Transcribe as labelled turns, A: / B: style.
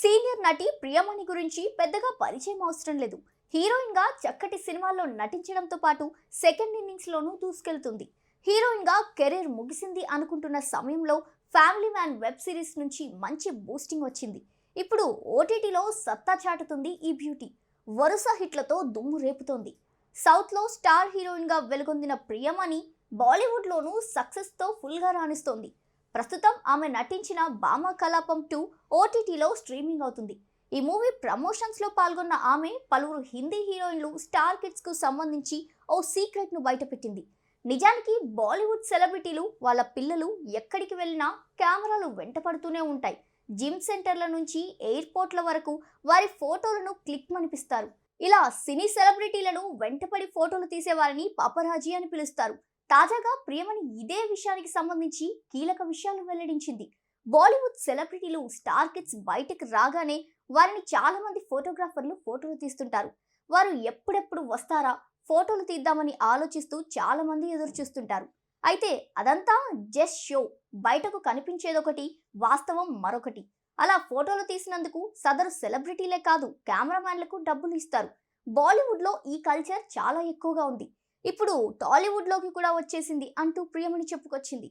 A: Senior నటి ప్రియమణి గురించి పెద్దగా పరిచయం అవసరం లేదు. హీరోయిన్గా చక్కటి సినిమాల్లో నటించడంతో పాటు సెకండ్ ఇన్నింగ్స్లోనూ దూసుకెళ్తుంది. హీరోయిన్గా కెరీర్ ముగిసింది అనుకుంటున్న సమయంలో ఫ్యామిలీ మ్యాన్ వెబ్ సిరీస్ నుంచి మంచి బూస్టింగ్ వచ్చింది. ఇప్పుడు ఓటీటీలో సత్తా చాటుతుంది ఈ బ్యూటీ. వరుస హిట్లతో దుమ్ము రేపుతోంది. సౌత్లో స్టార్ హీరోయిన్గా వెలుగొందిన ప్రియమణి బాలీవుడ్లోనూ సక్సెస్తో ఫుల్గా రాణిస్తోంది. ప్రస్తుతం ఆమె నటించిన భామ కలాపం టూ ఓటీటీలో స్ట్రీమింగ్ అవుతుంది. ఈ మూవీ ప్రమోషన్స్లో పాల్గొన్న ఆమె పలువురు హిందీ హీరోయిన్లు స్టార్ కిడ్స్కు సంబంధించి ఓ సీక్రెట్ను బయటపెట్టింది. నిజానికి బాలీవుడ్ సెలబ్రిటీలు వాళ్ళ పిల్లలు ఎక్కడికి వెళ్ళినా కెమెరాలు వెంటపడుతూనే ఉంటాయి. జిమ్ సెంటర్ల నుంచి ఎయిర్పోర్ట్ల వరకు వారి ఫోటోలను క్లిక్ మనిపిస్తారు. ఇలా సినీ సెలబ్రిటీలను వెంటపడి ఫోటోలు తీసేవారిని పాపరాజీ అని పిలుస్తారు. తాజాగా ప్రియమణి ఇదే విషయానికి సంబంధించి కీలక విషయాలు వెల్లడించింది. బాలీవుడ్ సెలబ్రిటీలు స్టార్ కిడ్స్ బయటకు రాగానే వారిని చాలా మంది ఫోటోగ్రాఫర్లు ఫోటోలు తీస్తుంటారు. వారు ఎప్పుడెప్పుడు వస్తారా? ఫోటోలు తీద్దామని ఆలోచిస్తూ చాలా మంది ఎదురు చూస్తుంటారు అయితే అదంతా జస్ట్ షో. బయటకు కనిపించేదొకటి వాస్తవం మరొకటి. అలా ఫోటోలు తీసినందుకు సదరు సెలబ్రిటీలే కాదు కెమెరామ్యాన్లకు డబ్బులు ఇస్తారు. బాలీవుడ్లో ఈ కల్చర్ చాలా ఎక్కువగా ఉంది. ఇప్పుడు టాలీవుడ్లోకి కూడా వచ్చేసింది అంటూ ప్రియమణి చెప్పుకొచ్చింది.